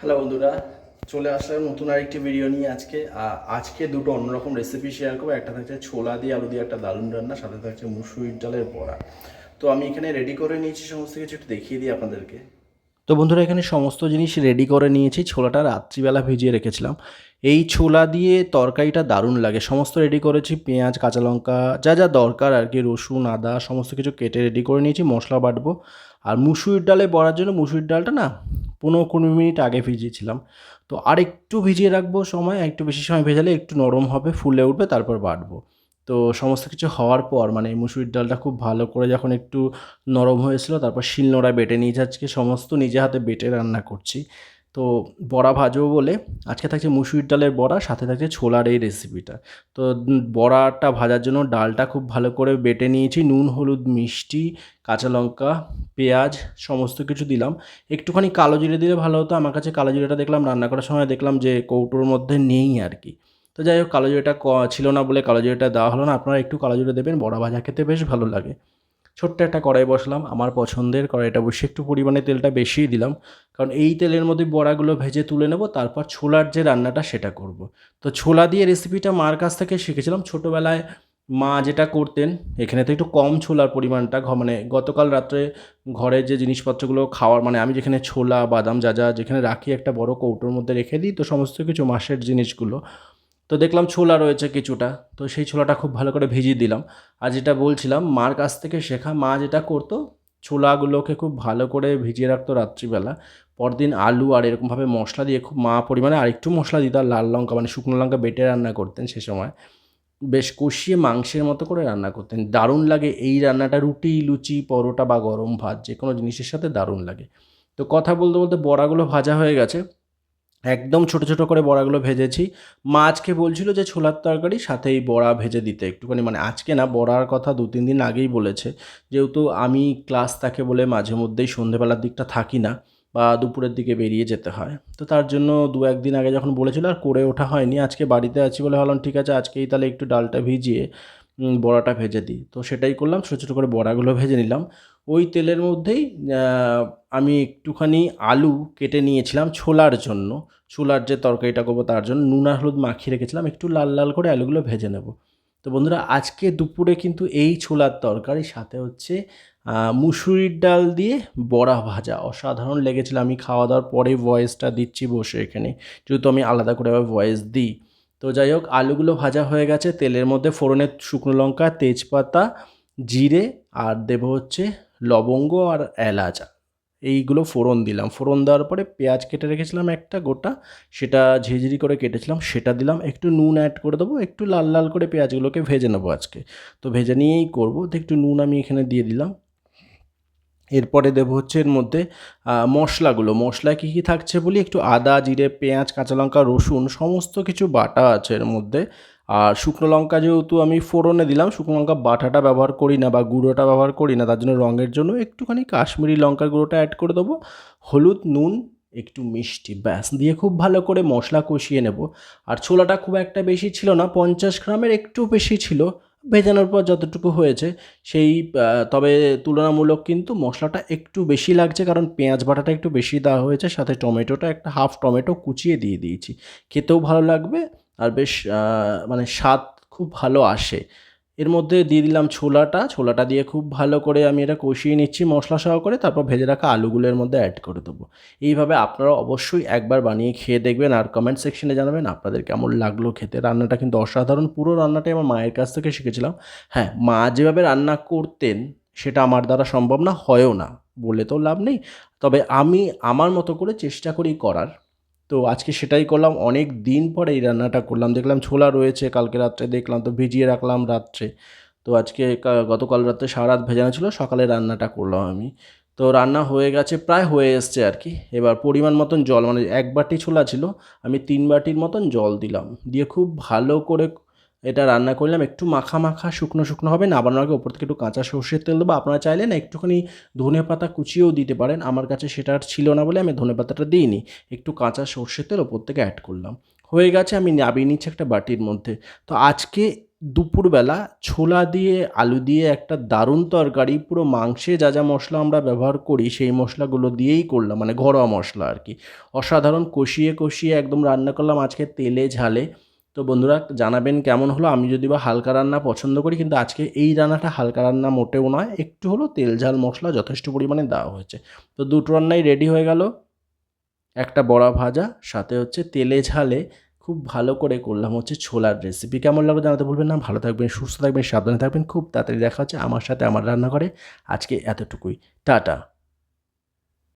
Hello বন্ধুরা, চলে আসলাম নতুন আরেকটি ভিডিও নিয়ে আজকে। আজকে দুটো অন্যরকম রেসিপি শেয়ার করব। একটা থাকছে ছোলা দিয়ে আলু দিয়ে একটা দারুণ রান্না, সাথে থাকছে মুসুরির ডালের বড়া। তো আমি এখানে রেডি করে নিয়েছি, সমস্ত কিছু একটু দেখিয়ে দিই আপনাদেরকে। তো বন্ধুরা, এখানে সমস্ত জিনিস রেডি করে নিয়েছি। ছোলাটা রাত্রিবেলা ভিজিয়ে রেখেছিলাম। এই ছোলা দিয়ে তরকারিটা দারুণ লাগে। সমস্ত রেডি করেছি। পেঁয়াজ, কাঁচা লঙ্কা, যা যা দরকার আর কি, রসুন, আদা, সমস্ত কিছু কেটে রেডি করে নিয়েছি, মশলা বাটবো। আর মুসুরির ডালে বড়ার জন্য মুসুরির ডালটা না পনেরো কুড়ি মিনিট আগে ভিজিয়েছিলাম। তো আর একটু ভিজিয়ে রাখব সময়, একটু বেশি সময় ভেজালে একটু নরম হবে, ফুলে উঠবে, তারপর বাটবো। তো সমস্ত কিছু হওয়ার পর মানে মুসুরির ডালটা খুব ভালো করে যখন একটু নরম হয়েছিল, তারপর শিলনোড়ায় বেটে নিয়েছি আজকে, সমস্ত নিজে হাতে বেটে রান্না করছি। তো বড়া ভাজবো বলে আজকে থাকছে মুসুরির ডালের বড়া, সাথে থাকছে ছোলার এই রেসিপিটা তো বড়াটা ভাজার জন্য ডালটা খুব ভালো করে বেটে নিয়েছি, নুন, হলুদ, মিষ্টি, কাঁচা লঙ্কা, পেঁয়াজ, সমস্ত কিছু দিলাম। একটুখানি কালো জিরে দিলে ভালো হতো, আমার কাছে কালো জিরেটা দেখলাম, রান্না করার সময় দেখলাম যে কৌটোর মধ্যে নেই আর কি। তো যাই হোক, কালো জিরেটা ক- ছিল না বলে কালো জিরেটা দেওয়া হলো না। আপনারা একটু কালো জিরে দেবেন, বড়া ভাজা খেতে বেশ ভালো লাগে। ছোট্ট একটা কড়াই বসলাম, আমার পছন্দের কড়াইটা বসে একটু পরিমাণে তেলটা বেশিই দিলাম। কারণ এই তেলের মধ্যে বড়াগুলো ভেজে তুলে নেব, তারপর ছোলার যে রান্নাটা সেটা করব। তো ছোলা দিয়ে রেসিপিটা মার কাছ থেকে শিখেছিলাম। ছোটোবেলায় মা যেটা করতেন, এখানে তো একটু কম ছোলার পরিমাণটা মানে গতকাল রাত্রে ঘরের যে জিনিসপত্রগুলো খাওয়ার মানে আমি যেখানে ছোলা, বাদাম, যা যা যেখানে রাখি, একটা বড় কৌটোর মধ্যে রেখে দিই। তো সমস্ত কিছু মাসের জিনিসগুলো তো দেখলাম ছোলা রয়েছে কিছুটা, তো সেই ছোলাটা খুব ভালো করে ভিজিয়ে দিলাম। আর যেটা বলছিলাম, মার কাছ থেকে শেখা মা যেটা করতো, ছোলাগুলোকে খুব ভালো করে ভিজিয়ে রাখতো রাত্রিবেলা। পরদিন আলু আর এরকমভাবে মশলা দিয়ে খুব মা পরিমাণে আর একটু মশলা দিত, আর লাল লঙ্কা মানে শুকনো লঙ্কা বেটে রান্না করতেন সে সময়। বেশ কষিয়ে মাংসের মতো করে রান্না করতেন। দারুণ লাগে এই রান্নাটা, রুটি, লুচি, পরোটা বা গরম ভাত যে কোনো জিনিসের সাথে দারুণ লাগে। তো কথা বলতে বলতে বড়াগুলো ভাজা হয়ে গেছে। একদম ছোট ছোট করে বড়াগুলো ভেজেছি। মা আজকে বলছিল যে ছোলার তরকারি সাথে এই বড়া ভেজে দিতে একটুখানি। মানে আজকে না, বড়ার কথা দু, তিন দিন আগেই বলেছে। যেহেতু আমি ক্লাস থাকে বলে মাঝে মধ্যেই সন্ধেবেলার দিকটা থাকি না বা দুপুরের দিকে বেরিয়ে যেতে হয়। তো তার জন্য দু একদিন আগে যখন বলেছিল আর করে ওঠা হয়নি, আজকে বাড়িতে আছি বলে ভাবলাম, ঠিক আছে, আজকেই তাহলে একটু ডালটা ভিজিয়ে বড়াটা ভেজে দিই। তো সেটাই করলাম, ছোটো ছোটো করে বড়াগুলো ভেজে নিলাম। ওই তেলের মধ্যেই আমি একটুখানি আলু কেটে নিয়েছিলাম ছোলার জন্য। ছোলার যে তরকারিটা করব তার জন্য নুন আর হলুদ মাখিয়ে রেখেছিলাম, একটু লাল লাল করে আলুগুলো ভেজে নেব। তো বন্ধুরা, আজকে দুপুরে কিন্তু এই ছোলার তরকারি, সাথে হচ্ছে মুসুরির ডাল দিয়ে বড়া ভাজা। অসাধারণ লেগেছিল। আমি খাওয়া দাওয়ার পরে ভয়েসটা দিচ্ছি বসে এখানে। যেহেতু আমি আলাদা করে আবার ভয়েস দিই। তো যাই হোক, আলুগুলো ভাজা হয়ে গেছে। তেলের মধ্যে ফোড়নের শুকনো লঙ্কা, তেজপাতা, জিরে আর দেব হচ্ছে লবঙ্গ আর এলাচ। এইগুলো ফোড়ন দিলাম। ফোড়ন দেওয়ার পরে পেঁয়াজ কেটে রেখেছিলাম একটা গোটা। সেটা ঝিঝিরি করে কেটেছিলাম, সেটা দিলাম। একটু নুন অ্যাড করে দেবো, একটু লাল লাল করে পেঁয়াজগুলোকে ভেজে নেব আজকে। তো ভেজে নিয়েই করব। তো একটু নুন আমি এখানে দিয়ে দিলাম। এরপরে দেবো হচ্ছে এর মধ্যে মশলাগুলো। মশলায় কী কী থাকছে বলি? একটু আদা, জিরে, পেঁয়াজ, কাঁচা লঙ্কা, রসুন, সমস্ত কিছু বাটা আছে এর মধ্যে। আর শুকনো লঙ্কা যেহেতু আমি ফোড়নে দিলাম, শুকনো লঙ্কা বাটাটা ব্যবহার করি না বা গুঁড়োটা ব্যবহার করি না, তার জন্য রঙের জন্য একটুখানি কাশ্মীরি লঙ্কার গুঁড়োটা অ্যাড করে দেবো। হলুদ, নুন, একটু মিষ্টি, ব্যাস। দিয়ে খুব ভালো করে মশলা কষিয়ে নেব। আর ছোলাটা খুব একটা বেশি ছিল না, পঞ্চাশ গ্রামের একটু বেশি ছিল। ভেজানোর পর যতটুকু হয়েছে, সেই তবে তুলনামূলক কিন্তু মশলাটা একটু বেশি লাগছে কারণ পেঁয়াজ বাটাটা একটু বেশি দেওয়া হয়েছে, সাথে টমেটোটা একটা হাফ টমেটো কুচিয়ে দিয়ে দিয়েছি। খেতেও ভালো লাগবে আর বেশ মানে স্বাদ খুব ভালো আসে। এর মধ্যে দিয়ে দিলাম ছোলাটা। ছোলাটা দিয়ে খুব ভালো করে আমি এটা কষিয়ে নিচ্ছি মশলা সহকারে। তারপর ভেজে রাখা আলুগুলোর মধ্যে অ্যাড করে দেবো। এইভাবে আপনারা অবশ্যই একবার বানিয়ে খেয়ে দেখবেন আর কমেন্ট সেকশনে জানাবেন আপনাদের কেমন লাগল খেতে। রান্নাটা কিন্তু অসাধারণ। পুরো রান্নাটাই আমার মায়ের কাছ থেকে শিখেছিলাম। হ্যাঁ মা যেভাবে রান্না করতেন সেটা আমার দ্বারা সম্ভব না, হয়ও না বলে তো লাভ নেই। তবে আমি আমার মতো করে চেষ্টা করি করার। তো আজকে সেটাই করলাম। অনেক দিন পরে এই রান্নাটা করলাম। দেখলাম ছোলা রয়েছে, কালকে রাত্রে দেখলাম তো ভিজিয়ে রাখলাম রাত্রে। তো আজকে গতকাল রাত্রে সারা রাত ভেজানো ছিল, সকালে রান্নাটা করলাম আমি। তো রান্না হয়ে গেছে, প্রায় হয়ে এসছে আর কি। এবার পরিমাণ মতন জল মানে এক বাটি ছোলা ছিল, আমি তিন বাটির মতন জল দিলাম। দিয়ে খুব ভালো করে এটা রান্না করলাম, একটু মাখা মাখা, শুকনো শুকনো হবে নামানোর আগে ওপর থেকে একটু কাঁচা সর্ষের তেল দেবো। আপনারা চাইলে না একটুখানি ধনে পাতা কুচিয়েও দিতে পারেন, আমার কাছে সেটা আর ছিল না বলে আমি ধনে পাতাটা দিইনি। একটু কাঁচা সর্ষের তেল ওপর থেকে অ্যাড করলাম। হয়ে গেছে আমি নাবিয়ে নিচ্ছি একটা বাটির মধ্যে। তো আজকে দুপুরবেলা ছোলা দিয়ে, আলু দিয়ে একটা দারুণ তরকারি, পুরো মাংসে যা যা মশলা আমরা ব্যবহার করি, সেই মশলাগুলো দিয়েই করলাম মানে ঘরোয়া মশলা আর কি। অসাধারণ কষিয়ে কষিয়ে একদম রান্না করলাম, আজকে তেলে ঝালে। তো বন্ধুরা জানাবেন কেমন হলো? আমি যদি বা হালকা রান্না পছন্দ করি, কিন্তু আজকে এই রান্নাটা হালকা রান্না মোটেও নয়, একটু হলো তেল ঝাল মশলা যথেষ্ট পরিমাণে দেওয়া হয়েছে। তো দুটো রান্নাই রেডি হয়ে গেল। একটা বড়া ভাজা, সাথে হচ্ছে তেলে ঝালে খুব ভালো করে করলাম হচ্ছে ছোলার রেসিপি কেমন লাগল জানাতে বলবেন না। ভালো থাকবেন, সুস্থ থাকবেন, সাবধানে থাকবেন। খুব তাড়াতাড়ি দেখা হচ্ছে আমার সাথে, আমার রান্নাঘরে। আজকে এতটুকুই। টাটা।